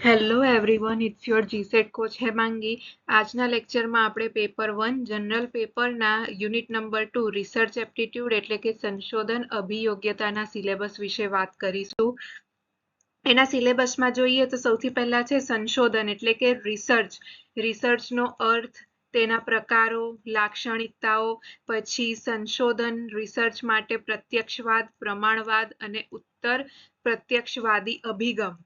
Hello everyone it's your GSET coach Hemangi આજના લેક્ચરમાં આપણે paper one general પેપરના unit number two research aptitude એટલે કે સંશોધન અભિયોગ્યતાના સિલેબસ વિશે વાત કરીશું. એના સિલેબસમાં જોઈએ તો સૌથી પહેલાં છે સંશોધન એટલે કે રિસર્ચ રિસર્ચનો અર્થ, તેના પ્રકારો, લાક્ષણિકતાઓ, પછી સંશોધન રિસર્ચ માટે પ્રત્યક્ષવાદ, પ્રમાણવાદ અને ઉત્તર પ્રત્યક્ષવાદી અભિગમ.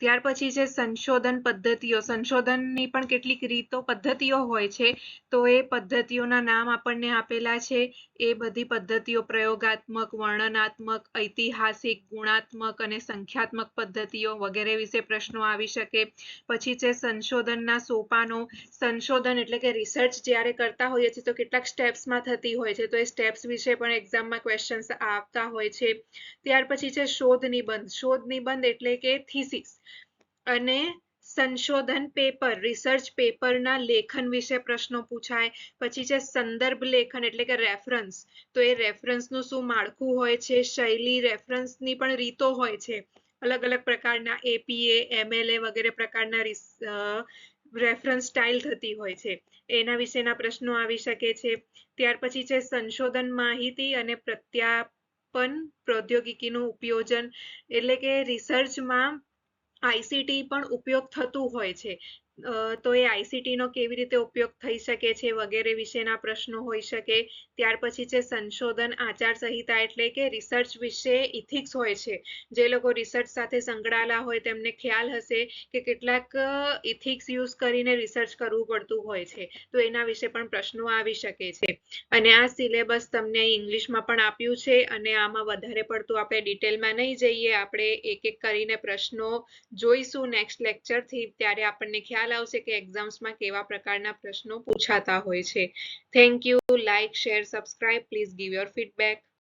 ત્યાર પછી છે સંશોધન પદ્ધતિઓ, સંશોધનની પણ કેટલીક રીતો, પદ્ધતિઓ હોય છે, તો એ પદ્ધતિઓના નામ આપણને આપેલા છે. એ બધી પદ્ધતિઓ પ્રયોગાત્મક, વર્ણનાત્મક, ઐતિહાસિક, ગુણાત્મક અને સંખ્યાત્મક પદ્ધતિઓ વગેરે વિશે પ્રશ્નો આવી શકે. પછી છે સંશોધનના સોપાનો, સંશોધન એટલે કે રિસર્ચ જ્યારે કરતા હોઈએ છીએ, તો કેટલાક સ્ટેપ્સમાં થતી હોય છે. તો એ સ્ટેપ્સ વિશે પણ એક્ઝામમાં ક્વેશ્ચન્સ આવતા હોય છે. ત્યાર પછી છે શોધ નિબંધ. શોધ નિબંધ એટલે કે થીસીસ અને સંશોધન પેપર રિસર્ચ પેપરના લેખન વિશે પ્રશ્નો પૂછાય, પછી છે સંદર્ભ લેખન એટલે કે રેફરન્સ તો એ રેફરન્સનું શું માળખું હોય છે, શૈલી રેફરન્સની પણ રીતો હોય છે. અલગ અલગ પ્રકારના એપીએ એમએલએ વગેરે પ્રકારના રેફરન્સ સ્ટાઇલ થતી હોય છે. એના વિશેના પ્રશ્નો આવી શકે છે. ત્યાર પછી છે સંશોધન માહિતી અને પ્રત્યાપન, પ્રૌદ્યોગિકીનું ઉપયોજન એટલે કે રિસર્ચમાં આઈસીટી પણ ઉપયોગ થતું હોય છે. તો એ આઈસીટીનો કેવી રીતે ઉપયોગ થઈ શકે છે વગેરે વિશેના પ્રશ્નો હોઈ શકે. ત્યાર પછી છે સંશોધન, આચાર સંહિતા એટલે કે રિસર્ચ વિશે ઇથિક્સ હોય છે. જે લોકો રિસર્ચ સાથે સંકળાયેલા હોય તેમને ખ્યાલ હશે કે કેટલાક ઇથિક્સ યુઝ કરીને રિસર્ચ કરવું પડતું હોય છે. તો એના વિશે પણ પ્રશ્નો આવી શકે છે. અને આ સિલેબસ તમને ઇંગ્લિશમાં પણ આપ્યું છે અને આમાં વધારે પડતું આપણે ડિટેલમાં નહીં જઈએ. આપણે એક એક કરીને પ્રશ્નો જોઈશું નેક્સ્ટ લેક્ચરથી. ત્યારે આપણને ખ્યાલ ખ્યાલ આવશે કે એક્ઝામ્સમાં કેવા પ્રકારના પ્રશ્નો પૂછાતા હોય છે. Thank you like share subscribe please give your feedback